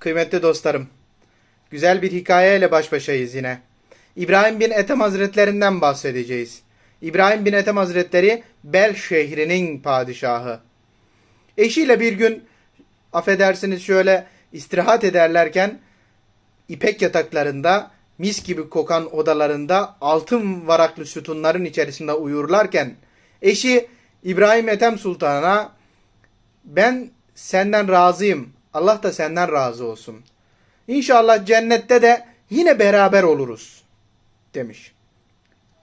Kıymetli dostlarım, güzel bir hikayeyle baş başayız yine. İbrahim bin Ethem Hazretlerinden bahsedeceğiz. İbrahim bin Ethem Hazretleri Bel şehrinin padişahı. Eşiyle bir gün affedersiniz şöyle istirahat ederlerken ipek yataklarında mis gibi kokan odalarında altın varaklı sütunların içerisinde uyurlarken eşi İbrahim Ethem Sultan'a ben senden razıyım. Allah da senden razı olsun. İnşallah cennette de yine beraber oluruz demiş.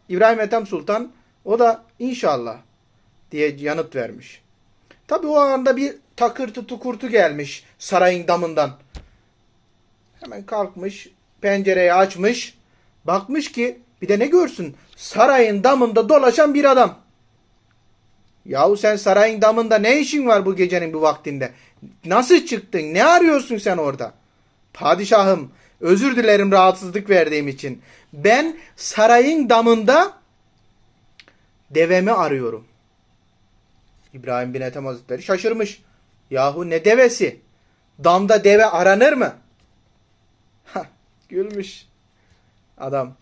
İbrahim Ethem Sultan o da inşallah diye yanıt vermiş. Tabi o anda bir takırtı tukurtu gelmiş sarayın damından. Hemen kalkmış pencereyi açmış. Bakmış ki bir de ne görsün sarayın damında dolaşan bir adam. Yahu sen sarayın damında ne işin var bu gecenin bu vaktinde? Nasıl çıktın? Ne arıyorsun sen orada? Padişahım, özür dilerim rahatsızlık verdiğim için. Ben sarayın damında devemi arıyorum. İbrahim bin Ethem Hazretleri şaşırmış. Yahu ne devesi? Damda deve aranır mı? Hah, gülmüş adam.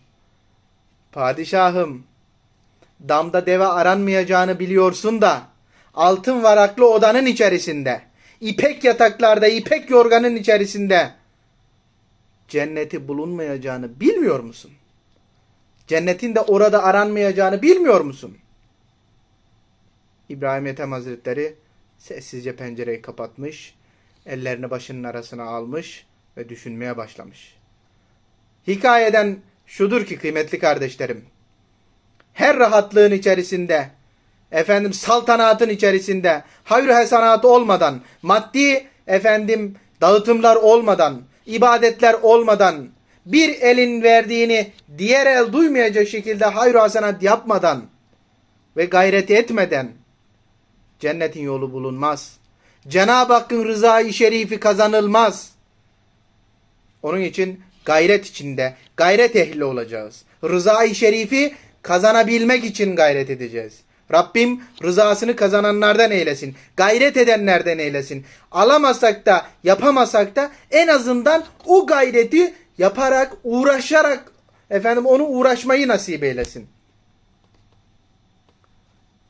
Padişahım, damda deve aranmayacağını biliyorsun da altın varaklı odanın içerisinde, ipek yataklarda, ipek yorganın içerisinde cenneti bulunmayacağını bilmiyor musun? Cennetin de orada aranmayacağını bilmiyor musun? İbrahim Ethem Hazretleri sessizce pencereyi kapatmış, ellerini başının arasına almış ve düşünmeye başlamış. Hikayeden şudur ki kıymetli kardeşlerim, her rahatlığın içerisinde, efendim saltanatın içerisinde, hayır hasenatı olmadan, maddi efendim dağıtımlar olmadan, ibadetler olmadan, bir elin verdiğini diğer el duymayacak şekilde hayır hasenat yapmadan ve gayret etmeden cennetin yolu bulunmaz. Cenab-ı Hakk'ın rızayı şerifi kazanılmaz. Onun için gayret içinde, gayret ehli olacağız. Rızayı şerifi kazanabilmek için gayret edeceğiz. Rabbim rızasını kazananlardan eylesin. Gayret edenlerden eylesin. Alamasak da yapamasak da en azından o gayreti yaparak, uğraşarak efendim onu uğraşmayı nasip eylesin.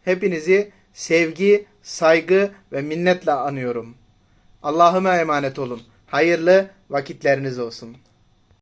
Hepinizi sevgi, saygı ve minnetle anıyorum. Allah'ıma emanet olun. Hayırlı vakitleriniz olsun.